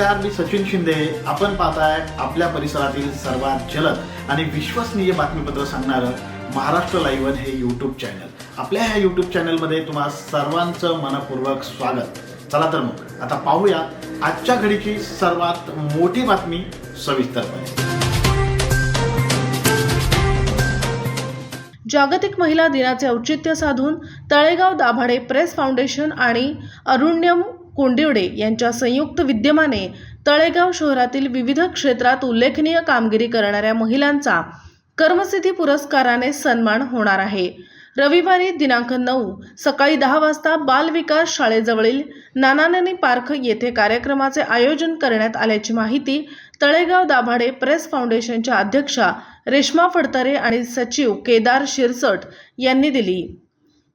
नमस्कार मी सचिन शिंदे. आपण पाहताय आपल्या परिसरातील सर्वात जलद आणि विश्वसनीय बातमीपत्र सांगणारं महाराष्ट्र लाईव्हन हे यूट्यूब चॅनल आपल्या ह्या यूट्यूब चॅनलमध्ये तुम्हा सर्वांचं मनपूर्वक स्वागत. चला तर मग आता पाहूया आजच्या घडीची सर्वात मोठी बातमी सविस्तरपणे. जागतिक महिला दिनाचे औचित्य साधून तळेगाव दाभाडे प्रेस फाउंडेशन आणि अरुण्यम कोंडिवडे यांच्या संयुक्त विद्यमाने तळेगाव शहरातील विविध क्षेत्रात उल्लेखनीय कामगिरी करणाऱ्या महिलांचा कर्मसिद्धी पुरस्काराने सन्मान होणार आहे. रविवारी दिनांक नऊ सकाळी दहा वाजता बालविकास शाळेजवळील नानाननी पार्क येथे कार्यक्रमाचे आयोजन करण्यात आल्याची माहिती तळेगाव दाभाडे प्रेस फाउंडेशनच्या अध्यक्षा रेश्मा फडतरे आणि सचिव केदार शिरसट यांनी दिली.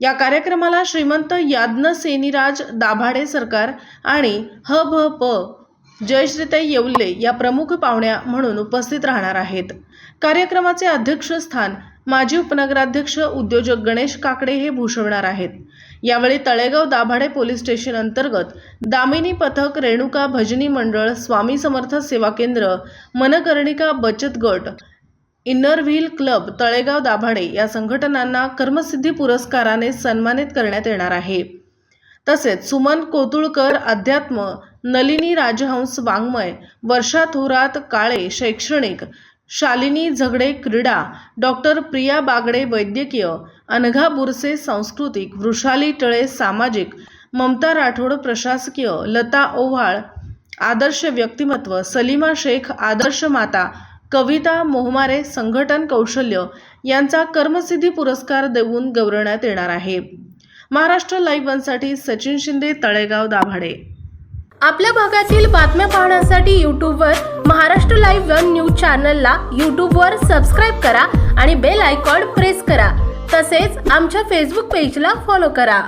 या कार्यक्रमाला श्रीमंत याज्ञ सेनीराज दाभाडे सरकार आणि ह भ प जयश्रीते येवले या प्रमुख पाहुण्या म्हणून उपस्थित राहणार आहेत. कार्यक्रमाचे अध्यक्षस्थान माजी उपनगराध्यक्ष उद्योजक गणेश काकडे हे भूषवणार आहेत. यावेळी तळेगाव दाभाडे पोलीस स्टेशन अंतर्गत दामिनी पथक रेणुका भजनी मंडळ स्वामी समर्थ सेवा केंद्र मनकर्णिका बचत गट inner wheel club Talegaon Dabhade या संघटनांना कर्मसिद्धी पुरस्काराने सन्मानित करण्यात येणार आहे. तसेच सुमन कोतुळकर अध्यात्म नलिनी राजहंस वाङ्मय वर्षा थोरात काळे शैक्षणिक शालिनी झगडे क्रीडा डॉक्टर प्रिया बागडे वैद्यकीय अनघा बुरसे सांस्कृतिक वृषाली टळे सामाजिक ममता राठोड प्रशासकीय लता ओव्हाळ आदर्श व्यक्तिमत्व सलीमा शेख आदर्श माता कविता मोहमारे संघटन कौशल्य यांचा कर्मसिद्धी पुरस्कार देऊन गौरवण्यात येणार आहे. महाराष्ट्र लाईव्ह वनसाठी सचिन शिंदे तळेगाव दाभाडे. आपल्या भागातील बातम्या पाहण्यासाठी यूट्यूबवर महाराष्ट्र लाईव्ह वन न्यूज चॅनलला यूट्यूबवर सबस्क्राईब करा आणि बेल आयकॉन प्रेस करा. तसेच आमच्या फेसबुक पेजला फॉलो करा.